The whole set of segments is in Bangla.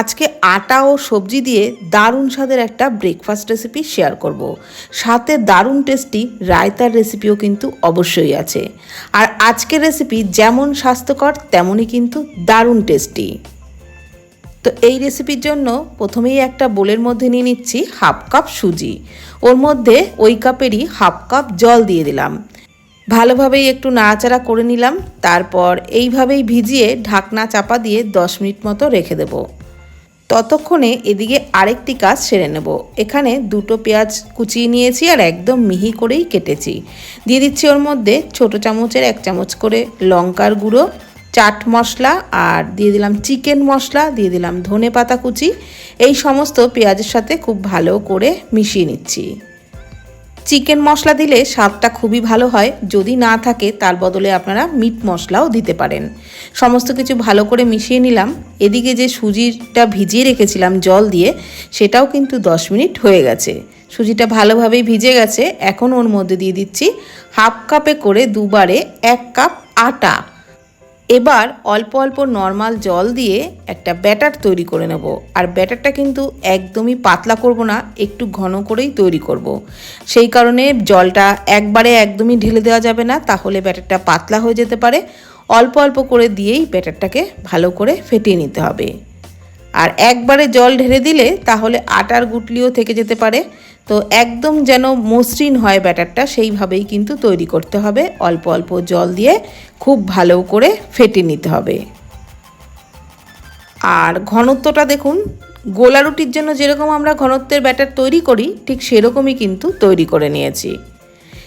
আজকে আটা ও সবজি দিয়ে দারুণ স্বাদের একটা ব্রেকফাস্ট রেসিপি শেয়ার করব। সাথে দারুণ টেস্টি রায়তার রেসিপিও কিন্তু অবশ্যই আছে। আর আজকের রেসিপি যেমন স্বাস্থ্যকর, তেমনই কিন্তু দারুণ টেস্টি তো এই রেসিপির জন্য প্রথমেই একটা বোলের মধ্যে নিয়ে নিচ্ছি হাফ কাপ সুজি। ওর মধ্যে ওই কাপেরই হাফ কাপ জল দিয়ে দিলাম। ভালোভাবেই একটু নাড়াচাড়া করে নিলাম। তারপর এইভাবেই ভিজিয়ে ঢাকনা চাপা দিয়ে দশ মিনিট মতো রেখে দেবো। ততক্ষণে এদিকে আরেকটি কাজ সেরে নেব। এখানে দুটো পেঁয়াজ কুচিয়ে নিয়েছি আর একদম মিহি করেই কেটেছি। দিয়ে দিচ্ছি ওর মধ্যে ছোট চামচের এক চামচ করে লঙ্কার গুঁড়ো, চাট মশলা আর দিয়ে দিলাম চিকেন মশলা, দিয়ে দিলাম ধনে পাতা কুচি। এই সমস্ত পেঁয়াজের সাথে খুব ভালো করে মিশিয়ে নিচ্ছি। চিকেন মশলা দিলে স্বাদটা খুবই ভালো হয়। যদি না থাকে, তার বদলে আপনারা মিট মশলাও দিতে পারেন। সমস্ত কিছু ভালো করে মিশিয়ে নিলাম। এদিকে যে সুজিটা ভিজিয়ে রেখেছিলাম জল দিয়ে, সেটাও কিন্তু দশ মিনিট হয়ে গেছে। সুজিটা ভালোভাবেই ভিজে গেছে। এখন ওর মধ্যে দিয়ে দিচ্ছি হাফ কাপে করে দুবারে এক কাপ আটা। এবার অল্প অল্প নর্মাল জল দিয়ে একটা ব্যাটার তৈরি করে নেব। আর ব্যাটারটা কিন্তু একদমই পাতলা করব না, একটু ঘন করেই তৈরি করব। সেই কারণে জলটা একবারে একদমই ঢেলে দেওয়া যাবে না, তাহলে ব্যাটারটা পাতলা হয়ে যেতে পারে। অল্প অল্প করে দিয়েই ব্যাটারটাকে ভালো করে ফেটিয়ে নিতে হবে। আর একবারে জল ঢেলে দিলে তাহলে আটার গুটলিও থেকে যেতে পারে। তো একদম যেন মসৃণ হয় ব্যাটারটা, সেইভাবেই কিন্তু তৈরি করতে হবে। অল্প অল্প জল দিয়ে খুব ভালো করে ফেটে নিতে হবে। আর ঘনত্বটা দেখুন গোলা রুটির জন্য যেরকম আমরা ঘনত্বের ব্যাটার তৈরি করি, ঠিক সেরকমই কিন্তু তৈরি করে নিয়েছি।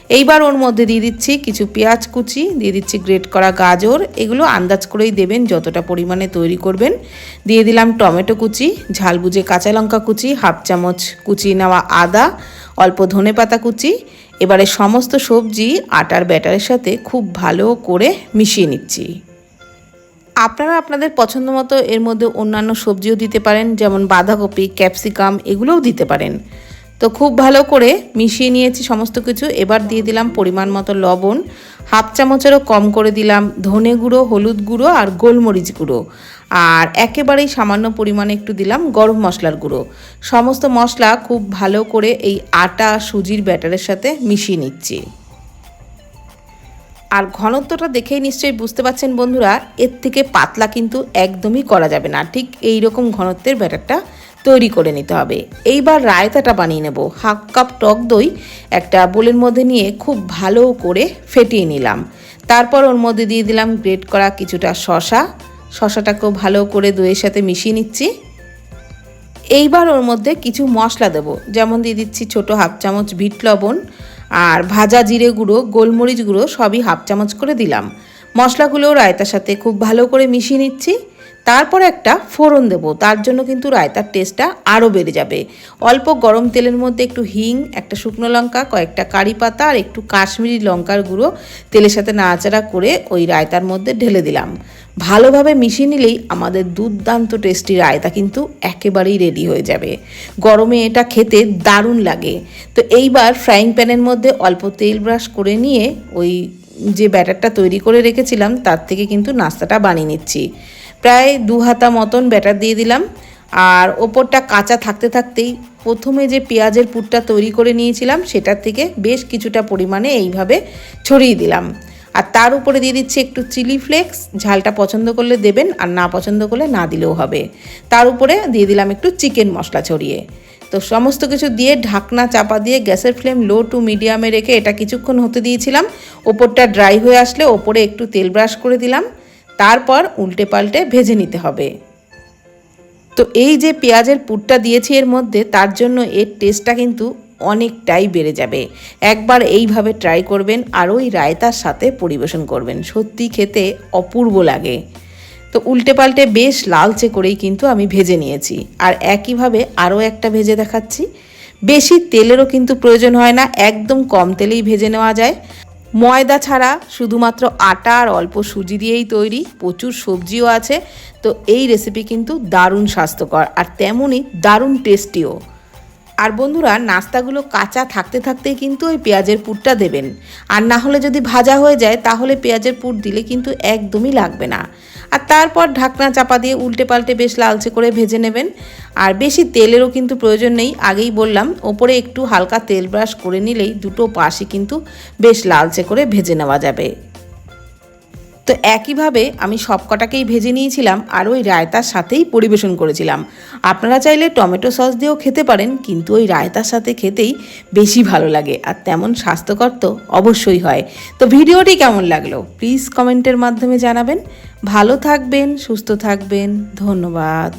এইবার ওর মধ্যে দিয়ে দিচ্ছি কিছু পেঁয়াজ কুচি, দিয়ে দিচ্ছি গ্রেট করা গাজর। এগুলো আন্দাজ করেই দেবেন, যতটা পরিমাণে তৈরি করবেন। দিয়ে দিলাম টমেটো কুচি, ঝাল বুঝে কাঁচা লঙ্কা কুচি, হাফ চামচ কুচি নেওয়া আদা, অল্প ধনে পাতা কুচি। এবারে সমস্ত সবজি আটার ব্যাটারের সাথে খুব ভালো করে মিশিয়ে নিচ্ছি। আপনারা আপনাদের পছন্দ মতো এর মধ্যে অন্যান্য সবজিও দিতে পারেন, যেমন বাঁধাকপি, ক্যাপসিকাম, এগুলোও দিতে পারেন। তো খুব ভালো করে মিশিয়ে নিয়েছি সমস্ত কিছু। এবার দিয়ে দিলাম পরিমাণ মতো লবণ। হাফ চামচেরও কম করে দিলাম ধনে গুঁড়ো, হলুদ গুঁড়ো আর গোলমরিচ গুঁড়ো। আর একেবারেই সামান্য পরিমাণে একটু দিলাম গরম মশলার গুঁড়ো। সমস্ত মশলা খুব ভালো করে এই আটা সুজির ব্যাটারের সাথে মিশিয়ে নিচ্ছি। আর ঘনত্বটা দেখেই নিশ্চয়ই বুঝতে পারছেন বন্ধুরা, এর থেকে পাতলা কিন্তু একদমই করা যাবে না। ঠিক এই রকম ঘনত্বের ব্যাটারটা তৈরি করে নিতে হবে। এইবার রায়তাটা বানিয়ে নেব। হাফ কাপ টক দই একটা বোলের মধ্যে নিয়ে খুব ভালো করে ফেটিয়ে নিলাম। তারপর ওর মধ্যে দিয়ে দিলাম গ্রেট করা কিছুটা শশা শশাটাকেও ভালো করে দইয়ের সাথে মিশিয়ে নিচ্ছি। এইবার ওর মধ্যে কিছু মশলা দেবো। যেমন দিয়ে দিচ্ছি ছোটো হাফ চামচ বিট লবণ আর ভাজা জিরে গুঁড়ো, গোলমরিচ গুঁড়ো সবই হাফ চামচ করে দিলাম। মশলাগুলো রায়তার সাথে খুব ভালো করে মিশিয়ে নিচ্ছি। তারপর একটা ফোড়ন দেব, তার জন্য কিন্তু রায়তার টেস্টটা আরও বেড়ে যাবে। অল্প গরম তেলের মধ্যে একটু হিং, একটা শুকনো লঙ্কা, কয়েকটা কারি পাতা আর একটু কাশ্মীরি লঙ্কার গুঁড়ো তেলের সাথে নাড়াচাড়া করে ওই রায়তার মধ্যে ঢেলে দিলাম। ভালোভাবে মিশিয়ে নিলেই আমাদের দুর্দান্ত টেস্টি রায়তা কিন্তু একেবারেই রেডি হয়ে যাবে। গরমে এটা খেতে দারুণ লাগে। তো এইবার ফ্রাইং প্যানের মধ্যে অল্প তেল ব্রাশ করে নিয়ে ওই যে ব্যাটারটা তৈরি করে রেখেছিলাম, তার থেকে কিন্তু নাস্তাটা বানিয়ে নিচ্ছি। প্রায় দু হাতা মতন ব্যাটার দিয়ে দিলাম। আর ওপরটা কাঁচা থাকতে থাকতেই প্রথমে যে পেঁয়াজের পুরটা তৈরি করে নিয়েছিলাম, সেটার থেকে বেশ কিছুটা পরিমাণে এইভাবে ছড়িয়ে দিলাম। আর তার উপরে দিয়ে দিচ্ছি একটু চিলি ফ্লেক্স, ঝালটা পছন্দ করলে দেবেন আর না পছন্দ করলে না দিলেও হবে। তার উপরে দিয়ে দিলাম একটু চিকেন মশলা ছড়িয়ে। তো সমস্ত কিছু দিয়ে ঢাকনা চাপা দিয়ে গ্যাসের ফ্লেম লো টু মিডিয়ামে রেখে এটা কিছুক্ষণ হতে দিয়েছিলাম। ওপরটা ড্রাই হয়ে আসলে ওপরে একটু তেল ব্রাশ করে দিলাম। তারপর উল্টে পাল্টে ভেজে নিতে হবে। তো এই যে পেঁয়াজের পুরটা দিয়েছি এর মধ্যে, তার জন্য এর টেস্টটা কিন্তু অনেকটাই বেড়ে যাবে। একবার এইভাবে ট্রাই করবেন আর ওই রায়তার সাথে পরিবেশন করবেন। সত্যি খেতে অপূর্ব লাগে। তো উল্টে পাল্টে বেশ লালচে করেই কিন্তু আমি ভেজে নিয়েছি। আর একইভাবে আরও একটা ভেজে দেখাচ্ছি। বেশি তেলেরও কিন্তু প্রয়োজন হয় না, একদম কম তেলেই ভেজে নেওয়া যায়। ময়দা ছাড়া শুধুমাত্র আটা আর অল্প সুজি দিয়েই তৈরি, প্রচুর সবজিও আছে। তো এই রেসিপি কিন্তু দারুণ স্বাস্থ্যকর আর তেমনই দারুণ টেস্টিও আর বন্ধুরা, নাস্তাগুলো কাঁচা থাকতে থাকতেই কিন্তু ওই পেঁয়াজের পুরটা দেবেন। আর না হলে যদি ভাজা হয়ে যায়, তাহলে পেঁয়াজের পুর দিলে কিন্তু একদমই লাগবে না। আর তারপর ঢাকনা চাপা দিয়ে উল্টে পাল্টে বেশ লালচে করে ভেজে নেবেন। আর বেশি তেলেরও কিন্তু প্রয়োজন নেই। আগেই বললাম, ওপরে একটু হালকা তেল ব্রাশ করে নিলেই দুটো পাশই কিন্তু বেশ লালচে করে ভেজে নেওয়া যাবে। তো একইভাবে আমি সব কটাকেই ভেজে নিয়েছিলাম আর ওই রায়তার সাথেই পরিবেশন করেছিলাম। আপনারা চাইলে টমেটো সস দিয়েও খেতে পারেন, কিন্তু ওই রায়তার সাথে খেতেই বেশি ভালো লাগে আর তেমন স্বাস্থ্যকর তো অবশ্যই হয়। তো ভিডিওটি কেমন লাগল? প্লিজ কমেন্টের মাধ্যমে জানাবেন। ভালো থাকবেন, সুস্থ থাকবেন। ধন্যবাদ।